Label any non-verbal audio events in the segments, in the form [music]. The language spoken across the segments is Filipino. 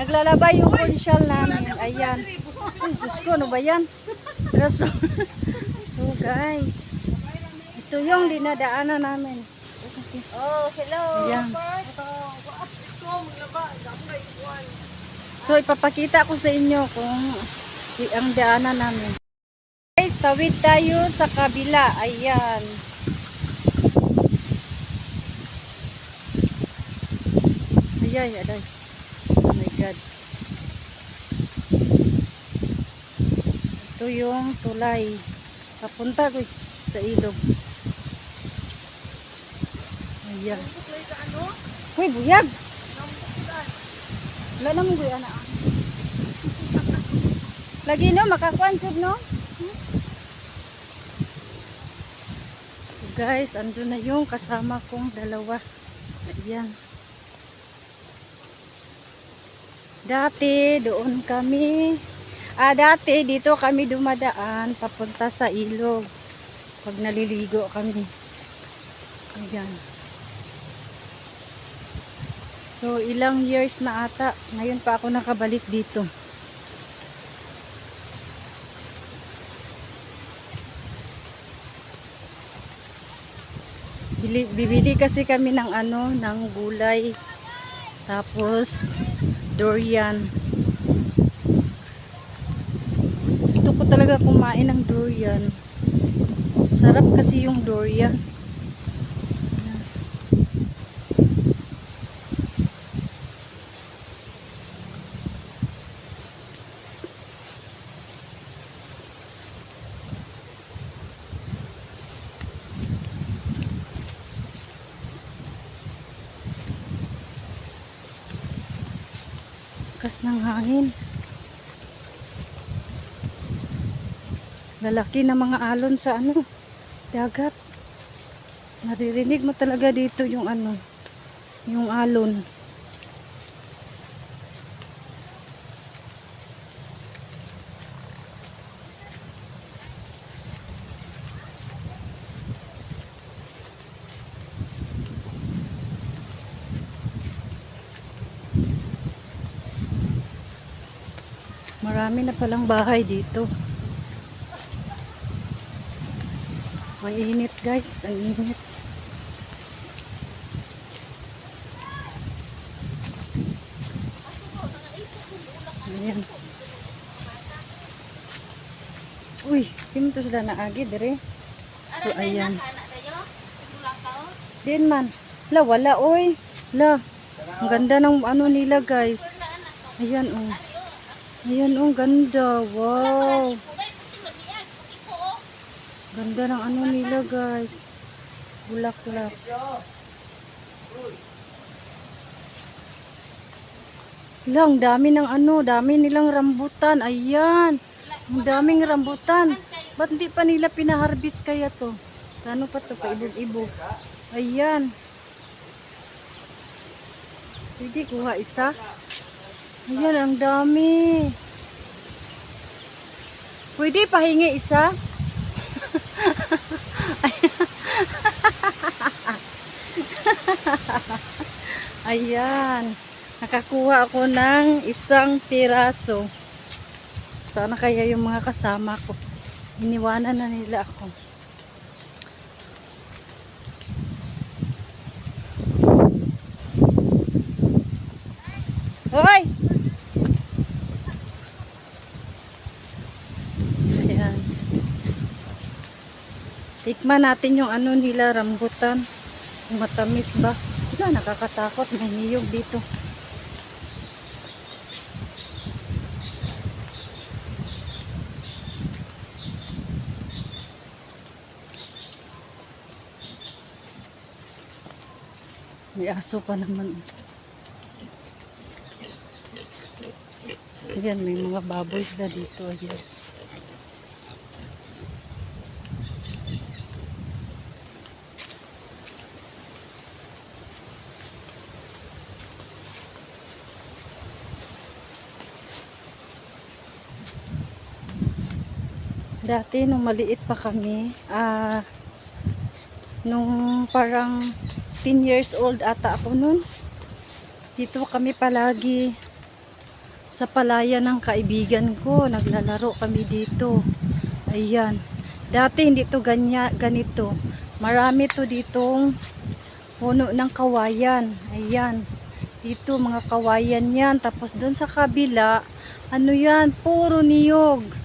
Naglalabay yung konsyal namin. Ayan. Ay, Diyos ko, ano ba yan? So, [laughs] so guys, ito yung dinadaanan namin. Oh, hello. Ayan. So, ipapakita ko sa inyo kung ang daanan namin. Guys, tawid tayo sa kabila. Ayan. Ayan, ayan. God. Ito yung tulay. Papunta ko sa ilog. Ayan. Uy, buyag! Wala naman buya na. Lagi no, makakuan sub no? So guys, ando na yung kasama kong dalawa. Ayan. Dati, doon kami. Ah, dati, dito kami dumadaan papunta sa ilog. Pag naliligo kami. Ayan. So, ilang years na ata. Ngayon pa ako nakabalik dito. Bili, bibili kasi kami ng ano, ng gulay. Tapos, durian. Gusto ko talaga kumain ng durian. Sarap kasi yung durian. Lakas ng hangin. Lalaki na mga alon sa ano, dagat. Naririnig mo talaga dito yung ano, yung alon. Marami na palang bahay dito. Ang init guys, ang init. Ayan. Uy, pinto sila na agi dire. So ayan. Din man. La wala oy. La. Ang ganda ng ano nila guys. Ayan oh. Ayan oh, ganda. Wow. Ganda ng ano nila guys. Bulaklak. Lang, dami ng ano, dami nilang rambutan. Ayan. Ang daming rambutan. Ba't hindi pa nila pinaharbis kaya to? Ano pa to? Paibog-ibog. Ayan. Pwede kuha isa. Ayan, ang dami. Pwede pahingi isa? [laughs] Ayan. Nakakuha ako ng isang piraso. Sana kaya yung mga kasama ko. Iniwanan na nila ako. Hoy! Ayan. Tikman natin yung ano nila, rambutan. Matamis ba? Wala, nakakatakot. May niyog dito. May aso pa naman. Ayan, may mga baboy sila dito. Ayan. Dati, nung maliit pa kami, ah, nung parang 15 years old ata ako nun. Dito kami palagi sa palaya ng kaibigan ko. Naglalaro kami dito. Ayan. Dati hindi to ganya, ganito. Marami to ditong puno ng kawayan. Ayan. Dito mga kawayan yan. Tapos doon sa kabila, ano yan? Puro niyog.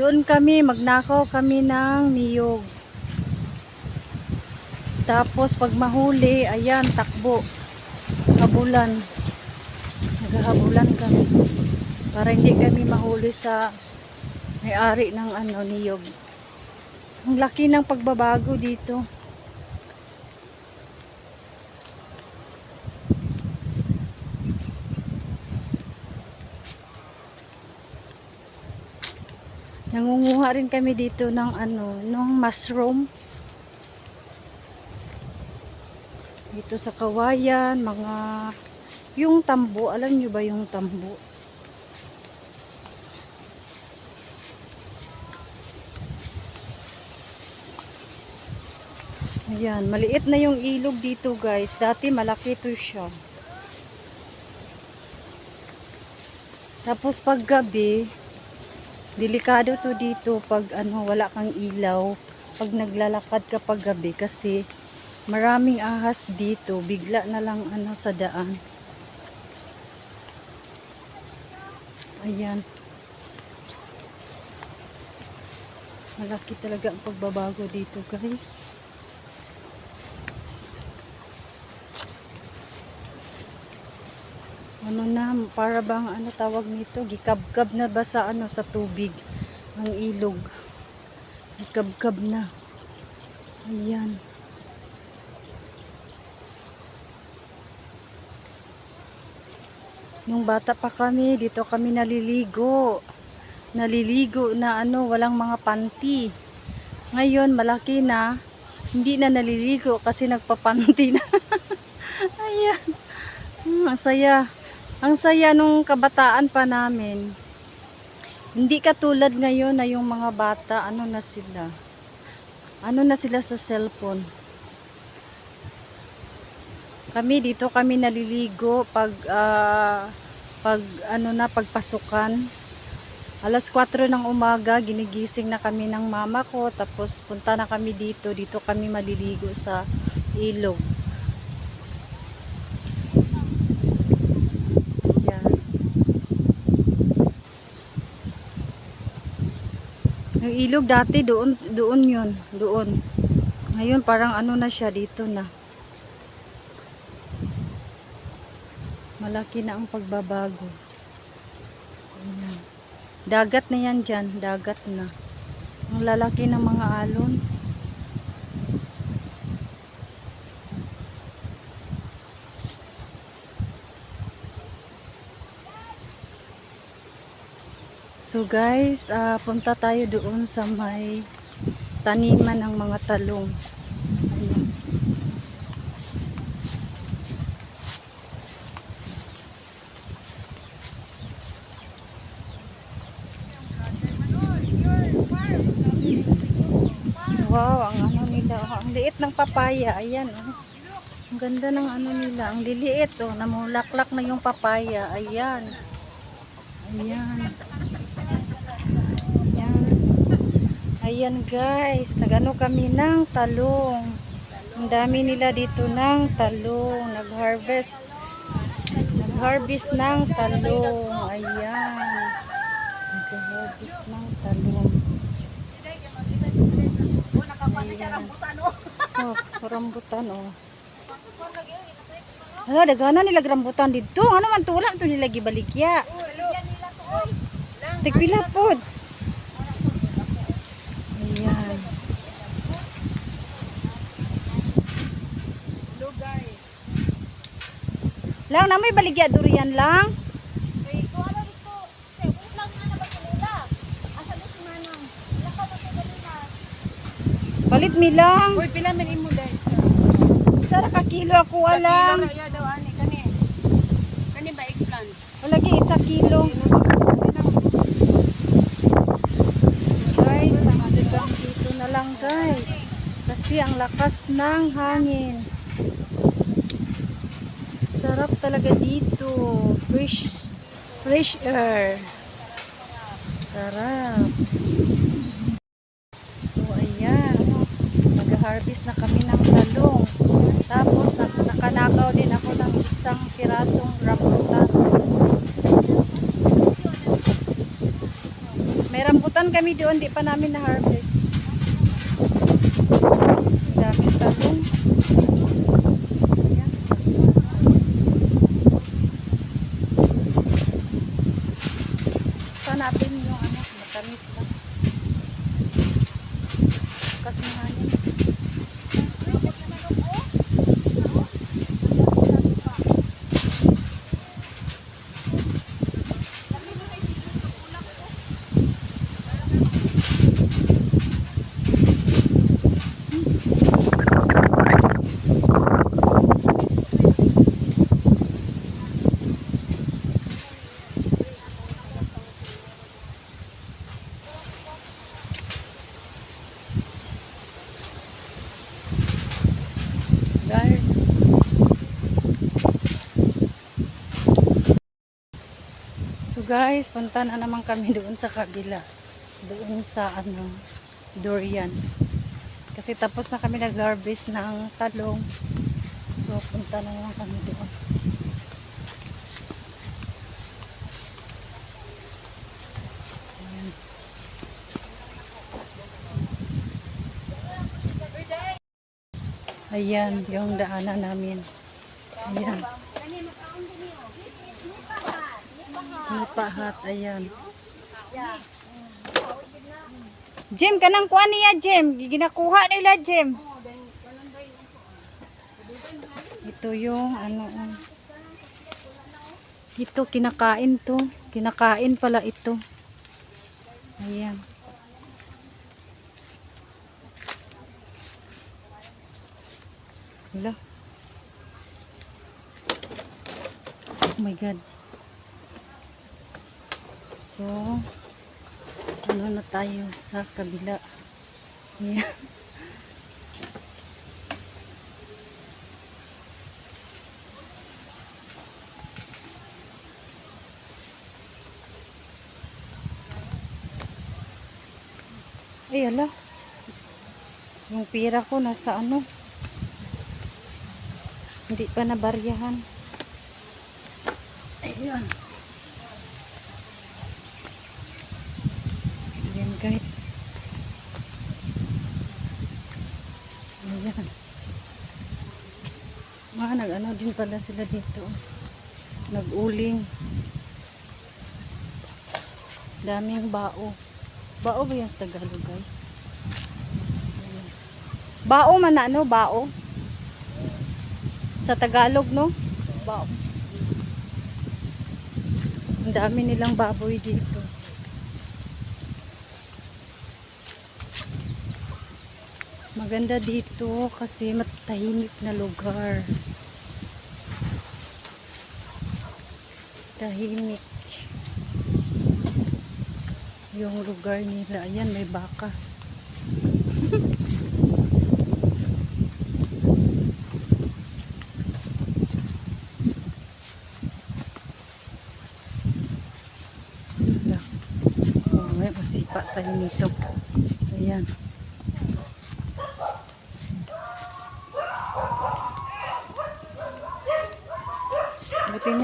Doon kami, magnakaw kami ng niyog. Tapos pag mahuli, ayan, takbo. Habulan. Naghahabulan kami. Para hindi kami mahuli sa may-ari ng ano, niyog. Ang laki ng pagbabago dito. Nangunguha rin kami dito ng ano, ng mushroom. Dito sa kawayan, mga yung tambo, alam nyo ba yung tambo? Ayan, maliit na yung ilog dito guys. Dati malaki to siya. Tapos pag gabi, delikado to dito pag ano wala kang ilaw pag naglalakad ka pag gabi kasi maraming ahas dito bigla na lang ano sa daan. Ayan. Malaki talaga ang pagbabago dito guys ano na, para bang ano tawag nito, gikabkab na ba sa ano sa tubig ang ilog. Gikabkab na. Ayan. Nung bata pa kami, dito kami naliligo. Naliligo na ano, walang mga panty. Ngayon, malaki na, hindi na naliligo kasi nagpapanty na. [laughs] Ayan. Hmm. Ang saya nung kabataan pa namin. Hindi katulad ngayon na yung mga bata, ano na sila. Ano na sila sa cellphone. Kami dito kami naliligo pag ah, pag ano na pagpasukan. Alas 4 ng umaga ginigising na kami ng mama ko tapos punta na kami dito. Dito kami maliligo sa ilog. Yan. Yung ilog dati doon doon 'yun, doon. Ngayon parang ano na siya dito na. Malaki na ang pagbabago. Dagat na yan dyan. Dagat na. Ang lalaki ng mga alon. So guys, ah, punta tayo doon sa may taniman ng mga talong. Wow, ang ano nila, ang liit ng papaya, ayan oh. Ang ganda ng ano nila, ang liliit oh, namulaklak na yung papaya. Ayan. Ayan. Ayan guys, nagano kami ng talong. Ang dami nila dito ng talong, nag-harvest. Nag-harvest ng talong, ayan. Nag-harvest ng talong. Ayan. Oh, rambutan oh. Hala, dagana nila rambutan dito. Ano man to? Wala man to nila gibaligya. Tigpila pod. Ayan. Lang na may baligya durian lang. Balit mi lang. Uy, pila man imo dai. Sara ka kilo ako alam. Kilo ra daw ani kani. Kani ba eggplant? Walagi isa kilo. So guys, hanggang dito na lang guys. Kasi ang lakas ng hangin. Sarap talaga dito. Fresh, fresh air. Sarap. So, ayan. Mag-harvest na kami ng talong. Tapos, nak- nakanakaw din ako ng isang pirasong rambutan. May rambutan kami doon, di pa namin na-harvest. Ang daming talong. Ayan. Sa natin yung ano, matamis lang. Kasi nga yun. Guys. So guys, punta na naman kami [laughs] doon sa kabila. Doon sa ano, durian. Kasi tapos na kami nag-harvest ng talong. So punta na naman kami doon. Ayan. Ayan, yung daanan namin. Ayan. Lipahat, ayan. Jim, kanang kuha niya, Jim. Ginakuha nila, Jim. Ito yung, ano, um, ito, kinakain to. Kinakain pala ito. Ayan. Hala. Oh my God. So, ano na tayo sa kabila. Ay, ala. Yung pira ko nasa ano. Hindi pa nabaryahan. Ayan guys. Ayan. Mga nag-ano din pala sila dito. Nag-uling. Daming bao. Bao ba yung sa Tagalog guys? Bao man na ano? Bao? Sa Tagalog no? Bao. Ang dami nilang baboy dito. Maganda dito kasi matahimik na lugar. Tahimik. Yung lugar nila. Ayan, may baka. [laughs] Oh, may masipa tayo nito. Ayan.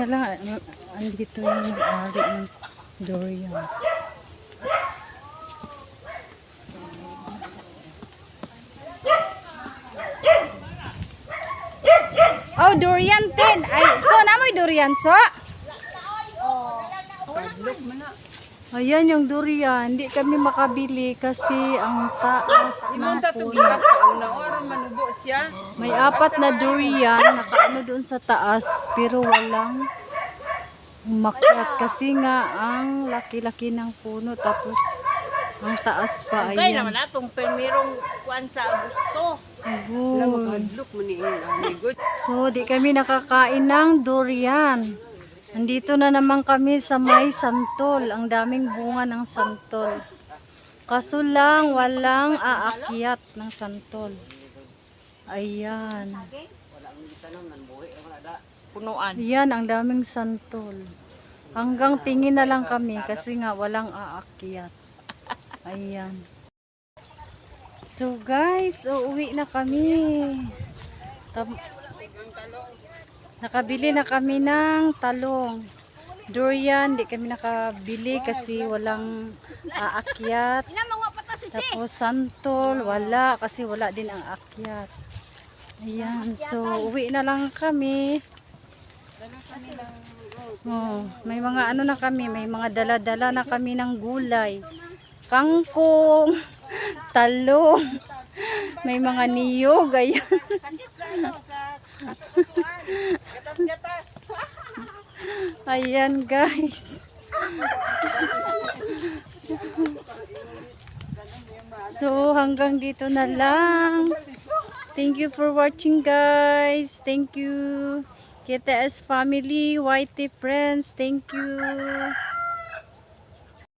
Ano, andito yung ari ng durian. Oh, durian tin. Ay, so namoy durian so. Na. Ayan yung durian, hindi kami makabili kasi ang taas to puno. Siya. May apat na durian, nakaano doon sa taas, pero walang umakyat kasi nga ang laki-laki ng puno tapos ang taas pa Kay ayan. naman atong permirong kuan sa. Agoy. Padlock man ni good. So, di kami nakakain ng durian. Nandito na naman kami sa may santol. Ang daming bunga ng santol. Kaso lang, walang aakyat ng santol. Ayan. punuan. Yan, ang daming santol. Hanggang tingin na lang kami kasi nga walang aakyat. Ayan. So guys, uuwi na kami. Tam- nakabili na kami ng talong. Durian, di kami nakabili kasi walang aakyat. Tapos santol, wala kasi wala din ang akyat. Ayan, so uwi na lang kami. Oh, may mga ano na kami, may mga dala-dala na kami ng gulay. Kangkong, [laughs] talong, may mga niyog, ayan. [laughs] Ayan guys. [laughs] So hanggang dito na lang. Thank you for watching guys. Thank you. KTS family, YT friends. Thank you.